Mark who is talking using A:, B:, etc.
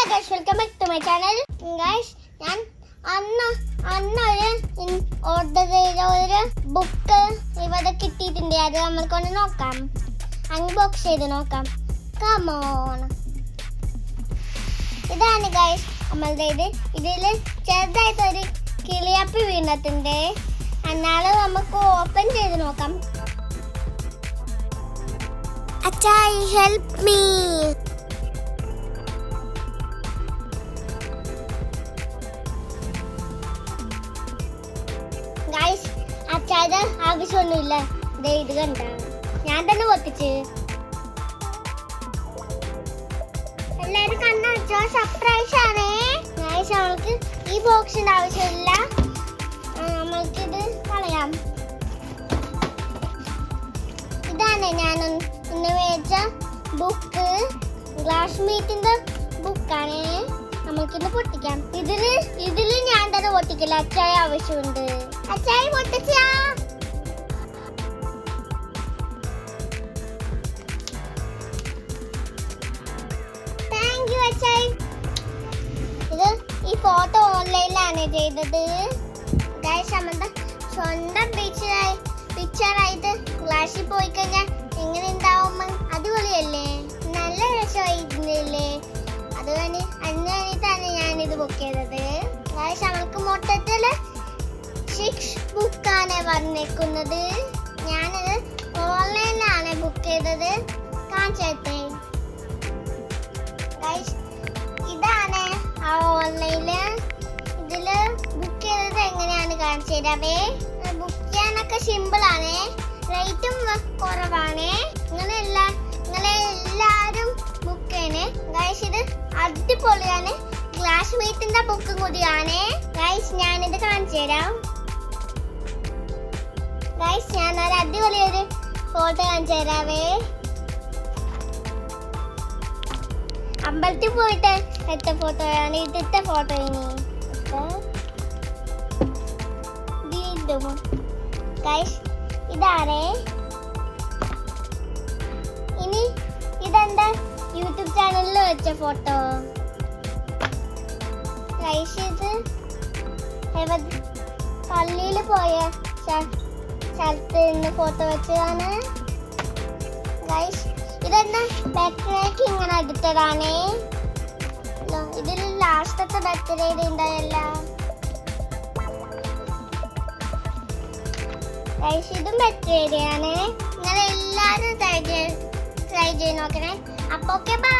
A: Hello guys welcome back to my channel guys ഞാൻ അന്ന് അന്നൊരു ഓർഡർ ചെയ്ത ഒരു ബുക്ക് ഇവിടെ കിട്ടിയിട്ടുണ്ട്. അത് നമ്മൾക്കൊന്ന് നോക്കാം. അൺബോക്സ് ചെയ്ത് നോക്കാം. കമോൺ ഇതാണ് ഗൈസ് നമ്മളുടെ ഇത്. ഇതിൽ ചെറുതായിട്ടൊരു കിളിയപ്പി വീണിട്ടുണ്ട്. എന്നാലും നമുക്ക് ഓപ്പൺ ചെയ്ത് നോക്കാം. അച്ചായി ഹെൽപ്പ് മീ അച്ചായ ആവശ്യമൊന്നുമില്ല. ദേ ഇത് കണ്ട. ഞാൻ തന്നെ പൊട്ടിച്ച്. എല്ലാരും കണ്ണടച്ചോ സർപ്രൈസ് ആണേ അവൾക്ക് ഈ ബോക്സിന്റെ ആവശ്യമില്ല. നമ്മൾക്കിത് കളയാം. ഇതാണ് ഞാൻ ഇന്ന് മേടിച്ച ബുക്ക് ഗ്ലാസ് മീറ്റിന്റെ ബുക്കാണ് നമുക്കിന്ന് പൊട്ടിക്കാം. ഇതിൽ ഇതിൽ ഞാൻ തന്നെ പൊട്ടിക്കില്ല അച്ചായ ആവശ്യമുണ്ട്. അച്ചായ പൊട്ടിച്ചാ. ഫോട്ടോ ഓൺലൈനിലാണ് ചെയ്തത്. അമ്മ സ്വന്തം പിക്ചറായി പിക്ചറായിട്ട് ക്ലാസ്സിൽ പോയി കഴിഞ്ഞാൽ എങ്ങനെ ഉണ്ടാവും അടിപൊളിയല്ലേ? നല്ല രസമായിരുന്നില്ലേ? അത് തന്നെ അന്ന് വേണ്ടിയിട്ടാണ് ഞാനിത് ബുക്ക് ചെയ്തത്. അതായത് അവൾക്ക് മൊത്തത്തിൽ സിക്സ് ബുക്കാണ് വന്നേക്കുന്നത്. ഞാനത് ഓൺലൈനിലാണ് ബുക്ക് ചെയ്തത്. കാണിച്ചേ ഇതാണ് ആ തരാവേ ബുക്ക് ചെയ്യാനൊക്കെ സിമ്പിൾ ആണ്. റേറ്റും കുറവാണ്. ഇങ്ങനെ എല്ലാ ബുക്ക് ചെയ്യണേ. ഗൈസ് ഇത് അടിപൊളിയാണ്. ഗ്ലാസ് മീറ്റിന്റെ ബുക്കും കൂടിയാണ്. ഗൈസ് ഞാനിത് കാണിച്ചു തരാം. ഗൈസ് ഞാൻ ഒരു അടിപൊളി ഒരു ഫോട്ടോ കാണിച്ചു തരാവേ അമ്പലത്തിൽ പോയിട്ട് എടുത്ത ഫോട്ടോയാണ് ഇതിട്ട ഫോട്ടോ ഇനി. വീണ്ടും ഗൈസ് ഇതാണേ ഇനി ഇതെന്താ? യൂട്യൂബ് ചാനലിൽ വെച്ച ഫോട്ടോ ഗൈസ് ഇത് പള്ളിയിൽ പോയ സ്ഥ- സ്ഥലത്ത് നിന്ന് ഫോട്ടോ വെച്ചതാണ്. ഗൈസ് ഇതെന്നാ ബർത്ത്ഡേക്ക് ഇങ്ങനെ അടുത്തതാണേ ഇതിൽ ലാസ്റ്റത്തെ ബർത്ത്ഡേ ഉണ്ടായല്ല ഇതും ആണ്. നിങ്ങൾ എല്ലാവരും ട്രൈ ചെയ്ത് ട്രൈ ചെയ്ത് നോക്കണേ. അപ്പൊ ഓക്കെ ബൈ